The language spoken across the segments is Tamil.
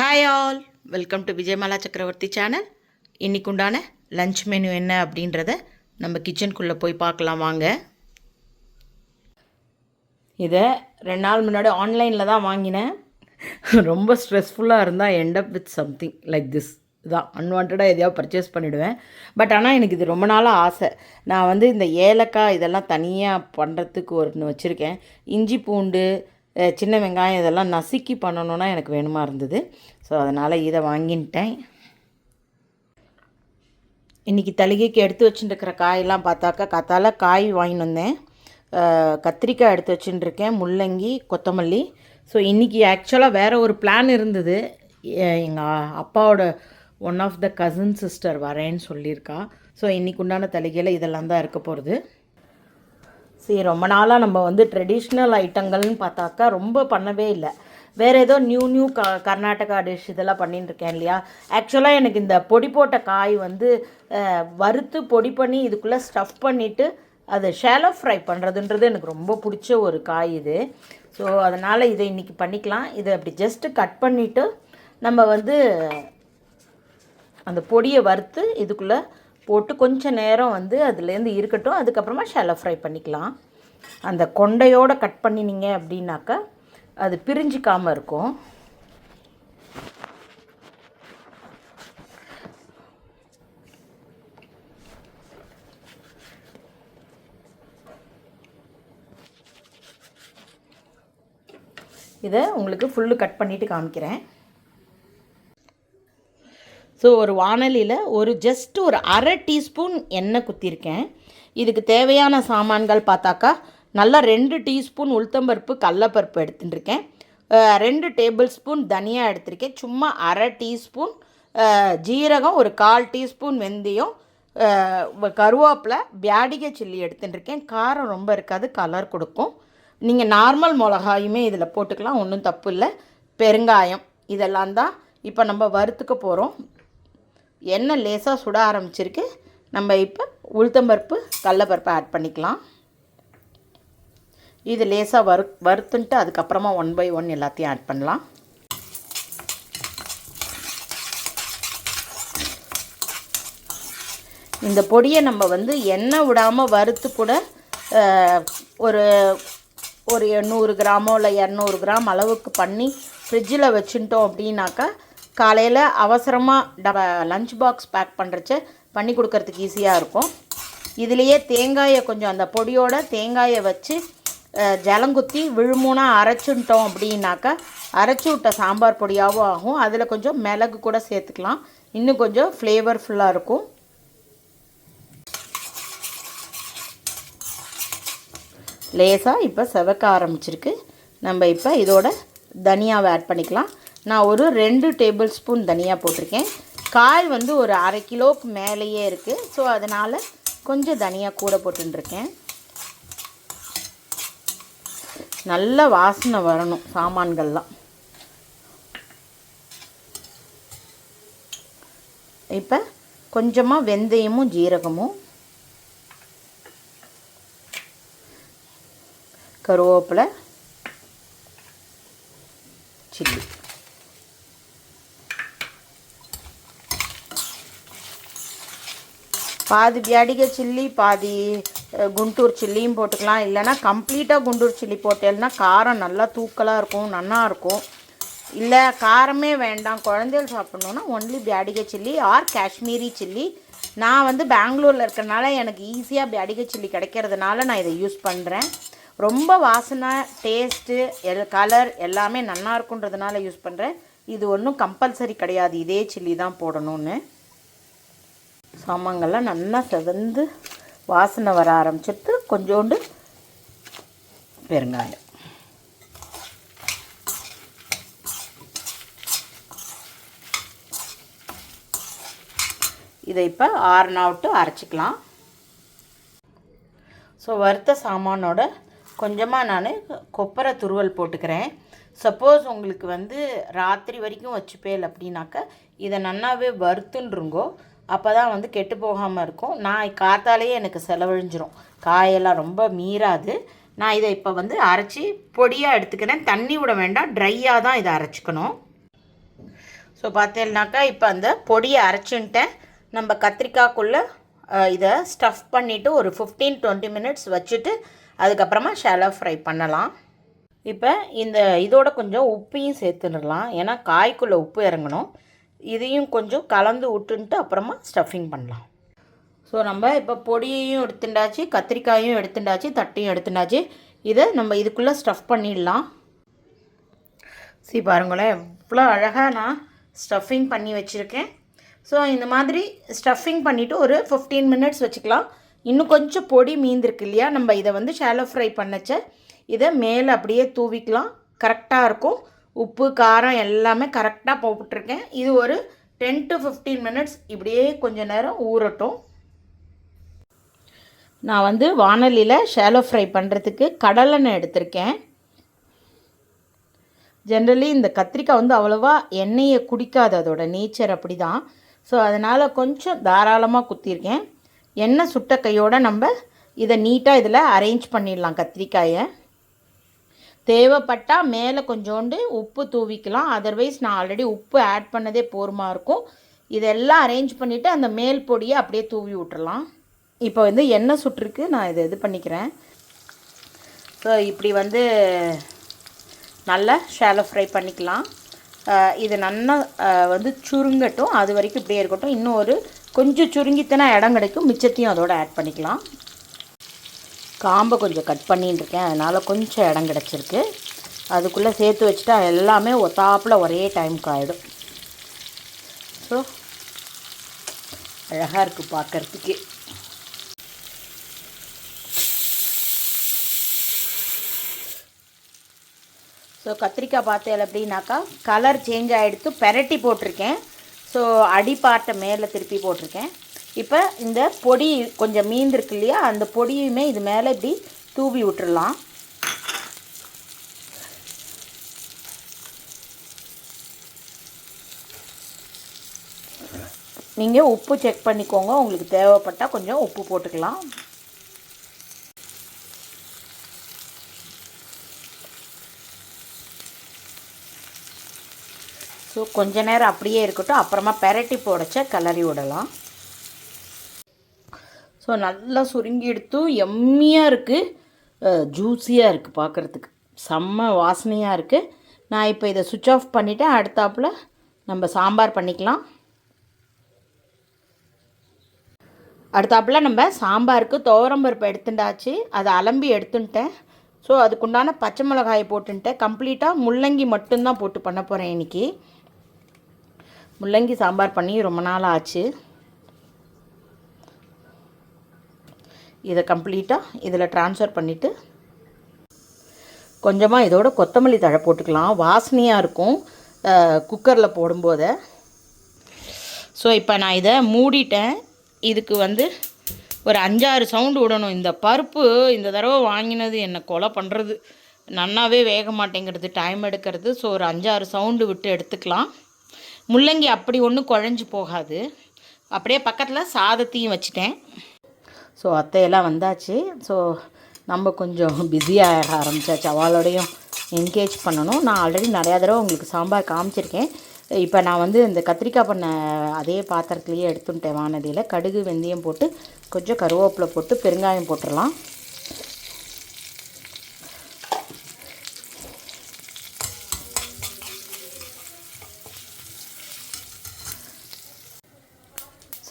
Hi all welcome to Vijayamala Chakravarthy channel இன்னைக்கு உண்டான லஞ்ச் மெனு என்ன அப்படின்றத நம்ம கிச்சனுக்குள்ளே போய் பார்க்கலாம் வாங்க. இதை ரெண்டு நாள் முன்னாடி ஆன்லைனில் தான் வாங்கினேன். ரொம்ப ஸ்ட்ரெஸ்ஃபுல்லாக இருந்தால் end up with something like this இதான் அன்வான்டாக எதையாவது பர்ச்சேஸ் பண்ணிவிடுவேன் பட் ஆனால் எனக்கு இது ரொம்ப நாளாக ஆசை. நான் வந்து இந்த ஏலக்காய் இதெல்லாம் தனியாக பண்ணுறதுக்கு ஒன்று வச்சுருக்கேன். இஞ்சி பூண்டு சின்ன வெங்காயம் இதெல்லாம் நசுக்கி பண்ணணுன்னா எனக்கு வேணுமா இருந்தது. ஸோ அதனால் இதை வாங்கிட்டேன் இன்றைக்கி தலிகைக்கு எடுத்து வச்சுட்டுருக்கிற காயெல்லாம் பார்த்தாக்கா கத்தால காய் வாங்கின்னு வந்தேன். கத்திரிக்காய் எடுத்து வச்சுட்டுருக்கேன் முள்ளங்கி கொத்தமல்லி. ஸோ இன்றைக்கி ஆக்சுவலாக வேறு ஒரு பிளான் இருந்தது. எங்கள் அப்பாவோட one of the cousin sister வரேன்னு சொல்லியிருக்கா. ஸோ இன்றைக்கு உண்டான தலிகையில் இதெல்லாம் தான் இருக்க போகிறது சரி ரொம்ப நாளாக நம்ம வந்து ட்ரெடிஷ்னல் ஐட்டங்கள்னு பார்த்தாக்கா ரொம்ப பண்ணவே இல்லை. வேறு ஏதோ நியூ நியூ க கர்நாடகா டிஷ் இதெல்லாம் பண்ணிட்டு இருக்கேன் இல்லையா? ஆக்சுவலாக எனக்கு இந்த பொடி போட்ட காய் வந்து வறுத்து பொடி பண்ணி இதுக்குள்ளே ஸ்டஃப் பண்ணிவிட்டு அது ஷேலோ ஃப்ரை பண்ணுறதுன்றது எனக்கு ரொம்ப பிடிச்ச ஒரு காய் இது. ஸோ அதனால் இதை இன்றைக்கி பண்ணிக்கலாம். இதை அப்படி ஜஸ்ட்டு கட் பண்ணிவிட்டு நம்ம வந்து அந்த பொடியை வறுத்து இதுக்குள்ளே போட்டு கொஞ்சம் நேரம் வந்து அதுலேருந்து இருக்கட்டும். அதுக்கப்புறமா ஷாலோ ஃப்ரை பண்ணிக்கலாம். அந்த கொண்டையோடு கட் பண்ணினீங்க அப்படின்னாக்கா அது பிரிஞ்சிக்காமல் இருக்கும். இதை உங்களுக்கு ஃபுல்லு கட் பண்ணிவிட்டு காமிக்கிறேன். ஸோ ஒரு வானலியில் ஒரு ஜஸ்ட் ஒரு அரை டீஸ்பூன் எண்ணெய் குத்திருக்கேன். இதுக்கு தேவையான சாமான்கள் பார்த்தாக்கா நல்லா ரெண்டு டீஸ்பூன் உளுத்தம்பருப்பு கடலப்பருப்பு எடுத்துட்டுருக்கேன். ரெண்டு டேபிள் ஸ்பூன் தனியா எடுத்திருக்கேன். சும்மா அரை டீஸ்பூன் ஜீரகம் ஒரு கால் டீஸ்பூன் வெந்தயம் கருவேப்பிலை பியாடிகை சில்லி எடுத்துட்டுருக்கேன். காரம் ரொம்ப இருக்காது கலர் கொடுக்கும். நீங்கள் நார்மல் மிளகாயுமே இதில் போட்டுக்கலாம் ஒன்றும் தப்பு இல்லை. பெருங்காயம் இதெல்லாம் தான் இப்போ நம்ம வறுத்துக்க போகிறோம் எண்ணெய் லேசாக சுட ஆரம்பிச்சிருக்கு. நம்ம இப்போ உளுத்தம்பருப்பு கடலப்பருப்பு ஆட் பண்ணிக்கலாம். இது லேசாக வறு வறுத்துன்ட்டு அதுக்கப்புறமா ஒன் பை ஒன் எல்லாத்தையும் ஆட் பண்ணலாம். இந்த பொடியை நம்ம வந்து எண்ணெய் விடாமல் வறுத்து கூட ஒரு ஒரு நூறு கிராமோ இல்லை இரநூறு கிராம் அளவுக்கு பண்ணி ஃப்ரிட்ஜில் வச்சுட்டோம் அப்படின்னாக்கா காலையில் அவசரமாக டப லஞ்ச் பாக்ஸ் பேக் பண்ணுறச்ச பண்ணி கொடுக்கறதுக்கு ஈஸியாக இருக்கும். இதுலேயே தேங்காயை கொஞ்சம் அந்த பொடியோட தேங்காயை வச்சு ஜலங்குத்தி விழுமூனாக அரைச்சுட்டோம் அப்படின்னாக்கா அரைச்சி விட்ட சாம்பார் பொடியாகவும் ஆகும். அதில் கொஞ்சம் மிளகு கூட சேர்த்துக்கலாம். இன்னும் கொஞ்சம் ஃப்ளேவர்ஃபுல்லாக இருக்கும். லேசாக இப்போ செவக்க ஆரம்பிச்சிருக்கு. நம்ம இப்போ இதோட தனியாவை ஆட் பண்ணிக்கலாம். நான் ஒரு ரெண்டு டேபிள் ஸ்பூன் தனியாக போட்டிருக்கேன். காய் வந்து ஒரு அரை கிலோவுக்கு மேலேயே இருக்குது ஸோ அதனால் கொஞ்சம் தனியாக கூட போட்டுருக்கேன் நல்ல வாசனை வரணும் சாமான்கள்லாம். இப்போ கொஞ்சமாக வெந்தயமும் ஜீரகமும் கருவேப்பிலை சில்லி. பாதி பியாடிகை சில்லி பாதி குண்டூர் சில்லியும் போட்டுக்கலாம். இல்லைன்னா கம்ப்ளீட்டாக குண்டூர் சில்லி போட்டேன்னா காரம் நல்லா தூக்கலாக இருக்கும் நல்லாயிருக்கும் இல்லை காரமே வேண்டாம். குழந்தைகள் சாப்பிட்ணுன்னா only Byadgi chilli or Kashmiri chilli. நான் வந்து பெங்களூரில் இருக்கிறனால எனக்கு ஈஸியாக பியாடிகை சில்லி கிடைக்கிறதுனால நான் இதை யூஸ் பண்ணுறேன் ரொம்ப வாசனை டேஸ்ட்டு எல் கலர் எல்லாமே நல்லா இருக்குன்றதுனால யூஸ் பண்ணுறேன் இது ஒன்றும் கம்பல்சரி கிடையாது. இதே சில்லி தான் போடணும்னு. சாமான்கள்லாம் நல்லா செவந்து வாசனை வர ஆரம்பிச்சிட்டு கொஞ்சோண்டு பெருங்காயம். இதை இப்போ ஆறுனா விட்டு அரைச்சிக்கலாம். ஸோ வறுத்த சாமானோட கொஞ்சமாக நான் கொப்பரை துருவல் போட்டுக்கிறேன். சப்போஸ் உங்களுக்கு வந்து ராத்திரி வரைக்கும் வச்சுப்பேல் அப்படின்னாக்கா இதை நன்னாவே வறுத்துன்றுங்கோ அப்போ தான் வந்து கெட்டு போகாமல் இருக்கும். நான் காத்தாலேயே எனக்கு செலவழிஞ்சிரும். காயெல்லாம் ரொம்ப மீறாது. நான் இதை இப்போ வந்து அரைச்சி பொடியாக எடுத்துக்கிறேன். தண்ணி விட வேண்டாம். ட்ரையாக தான் இதை அரைச்சிக்கணும். ஸோ பார்த்தேன்னாக்கா இப்போ அந்த பொடியை அரைச்சுன்ட்டேன். நம்ம கத்திரிக்காய்க்குள்ளே இதை ஸ்டஃப் பண்ணிவிட்டு ஒரு ஃபிஃப்டீன் டுவெண்ட்டி மினிட்ஸ் வச்சுட்டு அதுக்கப்புறமா ஷாலோ ஃப்ரை பண்ணலாம். இப்போ இந்த இதோட கொஞ்சம் உப்பையும் சேர்த்துடலாம். ஏன்னா காய்க்குள்ளே உப்பு இறங்கணும். இதையும் கொஞ்சம் கலந்து விட்டுன்ட்டு அப்புறமா ஸ்டஃபிங் பண்ணலாம். ஸோ நம்ம இப்போ பொடியையும் எடுத்துட்டாச்சு கத்திரிக்காயும் எடுத்துட்டாச்சு தட்டையும் எடுத்துட்டாச்சு இதை நம்ம இதுக்குள்ளே ஸ்டஃப் பண்ணிடலாம். சரி பாருங்களேன் எவ்வளோ அழகாக நான் ஸ்டஃபிங் பண்ணி வச்சுருக்கேன். ஸோ இந்த மாதிரி ஸ்டஃபிங் பண்ணிவிட்டு ஒரு ஃபிஃப்டீன் மினிட்ஸ் வச்சுக்கலாம். இன்னும் கொஞ்சம் பொடி மீந்திருக்கு இல்லையா? நம்ம இதை வந்து ஷாலோ ஃப்ரை பண்ணச்ச இதை மேலே அப்படியே தூவிக்கலாம். கரெக்டாக இருக்கும். உப்பு காரம் எல்லாமே கரெக்டாக போட்டுருக்கேன் இது ஒரு டென் டு ஃபிஃப்டீன் மினிட்ஸ் இப்படியே கொஞ்சம் நேரம் ஊறட்டும். நான் வந்து வானலியில் ஷேலோ ஃப்ரை பண்ணுறதுக்கு கடலெண்ணெய் எடுத்திருக்கேன். ஜென்ரலி இந்த கத்திரிக்காய் வந்து அவ்வளோவா எண்ணெயை குடிக்காது. அதோட நேச்சர் அப்படி தான் ஸோ அதனால் கொஞ்சம் தாராளமாக குத்திருக்கேன். எண்ணெய் சுட்ட கையோடு நம்ம இதை நீட்டாக இதில் அரேஞ்ச் பண்ணிடலாம் கத்திரிக்காயை. தேவைப்பட்டால் மேலே கொஞ்சோண்டு உப்பு தூவிக்கலாம். அதர்வைஸ் நான் ஆல்ரெடி உப்பு ஆட் பண்ணதே போருமா இருக்கும். இதெல்லாம் அரேஞ்ச் பண்ணிவிட்டு அந்த மேல் பொடியை அப்படியே தூவி விட்டுறலாம். இப்போ வந்து எண்ணெய் சுட்டுருக்கு நான் இதை இது பண்ணிக்கிறேன். ஸோ இப்படி வந்து நல்லா ஷேலோ ஃப்ரை பண்ணிக்கலாம். இது நல்லா வந்து சுருங்கட்டும். அது வரைக்கும் இப்படியே இருக்கட்டும். இன்னும் ஒரு கொஞ்சம் சுருங்கித்தனா இடம் கிடைக்கும். மிச்சத்தையும் அதோட ஆட் பண்ணிக்கலாம். காம்பை கொஞ்சம் கட் பண்ணின்னு இருக்கேன் அதனால் கொஞ்சம் இடம் கிடச்சிருக்கு. அதுக்குள்ளே சேர்த்து வச்சுட்டா எல்லாமே ஒத்தாப்பில் ஒரே டைமுக்கு ஆகிடும் ஸோ அழகாக இருக்குது பார்க்குறதுக்கு ஸோ கத்திரிக்காய் பார்த்தேன் அப்படின்னாக்கா கலர் சேஞ்ச் ஆகிடுத்து பெரட்டி போட்டிருக்கேன். ஸோ அடிப்பாட்டை மேலே திருப்பி போட்டிருக்கேன். இப்போ இந்த பொடி கொஞ்சம் மீந்திருக்கு இல்லையா அந்த பொடியுமே இது மேலே இப்படி தூவி விட்டுறலாம். நீங்கள் உப்பு செக் பண்ணிக்கோங்க உங்களுக்கு தேவைப்பட்டால் கொஞ்சம் உப்பு போட்டுக்கலாம். ஸோ கொஞ்ச நேரம் அப்படியே இருக்கட்டும் அப்புறமா பெரட்டி போடச்ச கிளறி விடலாம். ஸோ நல்லா சுருங்கி எடுத்தும் எம்மியாக இருக்குது ஜூஸியாக இருக்குது பார்க்குறதுக்கு செம்ம வாசனையாக இருக்குது நான் இப்போ இதை சுவிட்ச் ஆஃப் பண்ணிவிட்டேன் அடுத்தாப்புல நம்ம சாம்பார் பண்ணிக்கலாம். அடுத்தாப்புல நம்ம சாம்பாருக்கு துவரம்பருப்பு எடுத்துட்டாச்சு அதை அலம்பி எடுத்துட்டேன் ஸோ அதுக்குண்டான பச்சை மிளகாயை போட்டுன்ட்டேன். கம்ப்ளீட்டாக முள்ளங்கி மட்டும்தான் போட்டு பண்ண போகிறேன் இன்றைக்கி முள்ளங்கி சாம்பார் பண்ணி ரொம்ப நாள் ஆச்சு. இதை கம்ப்ளீட்டாக இதில் ட்ரான்ஸ்ஃபர் பண்ணிவிட்டு கொஞ்சமாக இதோட கொத்தமல்லி தழை போட்டுக்கலாம். வாசனையாக இருக்கும். குக்கரில் போடும்போது. ஸோ இப்போ நான் இதை மூடிட்டேன். இதுக்கு வந்து ஒரு அஞ்சாறு சவுண்டு விடணும். இந்த பருப்பு இந்த தடவை வாங்கினது என்னை கொலை பண்ணுறது நன்னாவே வேக மாட்டேங்கிறது டைம் எடுக்கிறது. ஸோ ஒரு அஞ்சாறு சவுண்டு விட்டு எடுத்துக்கலாம். முள்ளங்கி அப்படி ஒன்றும் குழஞ்சி போகாது. அப்படியே பக்கத்தில் சாதத்தையும் வச்சுட்டேன். ஸோ அத்தையெல்லாம் வந்தாச்சு. ஸோ நம்ம கொஞ்சம் பிஸியாக ஆரம்பிச்சாச்சு. அவளோடையும் என்கேஜ் பண்ணணும். நான் ஆல்ரெடி நிறையா தடவை உங்களுக்கு சாம்பார் காமிச்சிருக்கேன். இப்போ நான் வந்து இந்த கத்திரிக்காய் பண்ண அதே பாத்திரத்துலேயே எடுத்துட்டேன் வானதியில். கடுகு வெந்தயம் போட்டு கொஞ்சம் கருவேப்பிலை போட்டு பெருங்காயம் போட்டுடலாம்.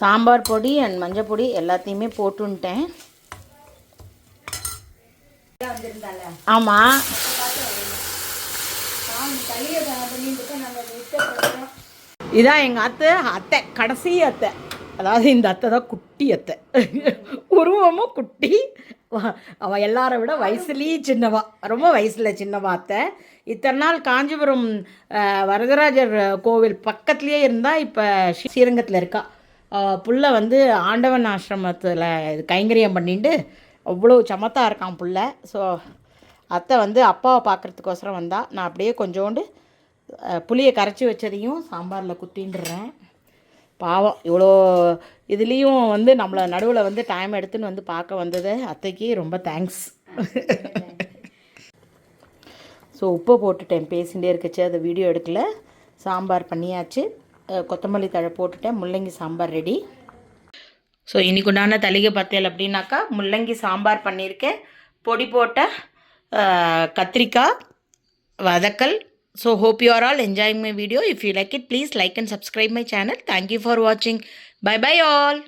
சாம்பார் பொடி அண்ட் மஞ்சள் பொடி எல்லாத்தையுமே போட்டுன்ட்டேன். ஆமாம் இதான் எங்கள் அத்தை அத்தை கடைசி அத்தை. அதாவது இந்த அத்தை தான் குட்டி அத்தை. உருவமும் குட்டி. வ- அவ எல்லாரை விட வயசுலேயே சின்னவா. ரொம்ப வயசில் சின்னவா அத்தை. இத்தனை நாள் காஞ்சிபுரம் வரதராஜர் கோவில் பக்கத்துலேயே இருந்தால் இப்போ ஸ்ரீரங்கத்தில் இருக்கா. புள்ள வந்து ஆண்டவன் ஆசிரமத்தில் இது கைங்கரியம் பண்ணிட்டு அவ்வளோ சமத்தாக இருக்கான் புள்ள. ஸோ அத்தை வந்து அப்பாவை பார்க்குறதுக்கோசரம் வந்தா. நான் அப்படியே கொஞ்சோண்டு புளியை கரைச்சி வச்சதையும் சாம்பாரில் குத்தின்டுறேன். பாவம் இவ்வளோ இதுலேயும் வந்து நம்மளை நடுவில் வந்து டைம் எடுத்துன்னு வந்து பார்க்க வந்தது. அத்தைக்கு ரொம்ப தேங்க்ஸ் ஸோ உப்பை போட்டுட்டேன். பேசிகிட்டே இருக்கச்சு அதை வீடியோ எடுக்கல. சாம்பார் பண்ணியாச்சு. கொத்தமல்லி தழை போட்டுட்டேன். முள்ளங்கி சாம்பார் ரெடி ஸோ இன்றைக்கு உண்டான தளிகை பத்தியல் அப்படின்னாக்கா முள்ளங்கி சாம்பார் பண்ணியிருக்கேன். பொடி போட்ட கத்திரிக்காய் வதக்கல். So hope you are all enjoying my video if you like it please like and subscribe my channel thank you for வாட்சிங் பை பை ஆல்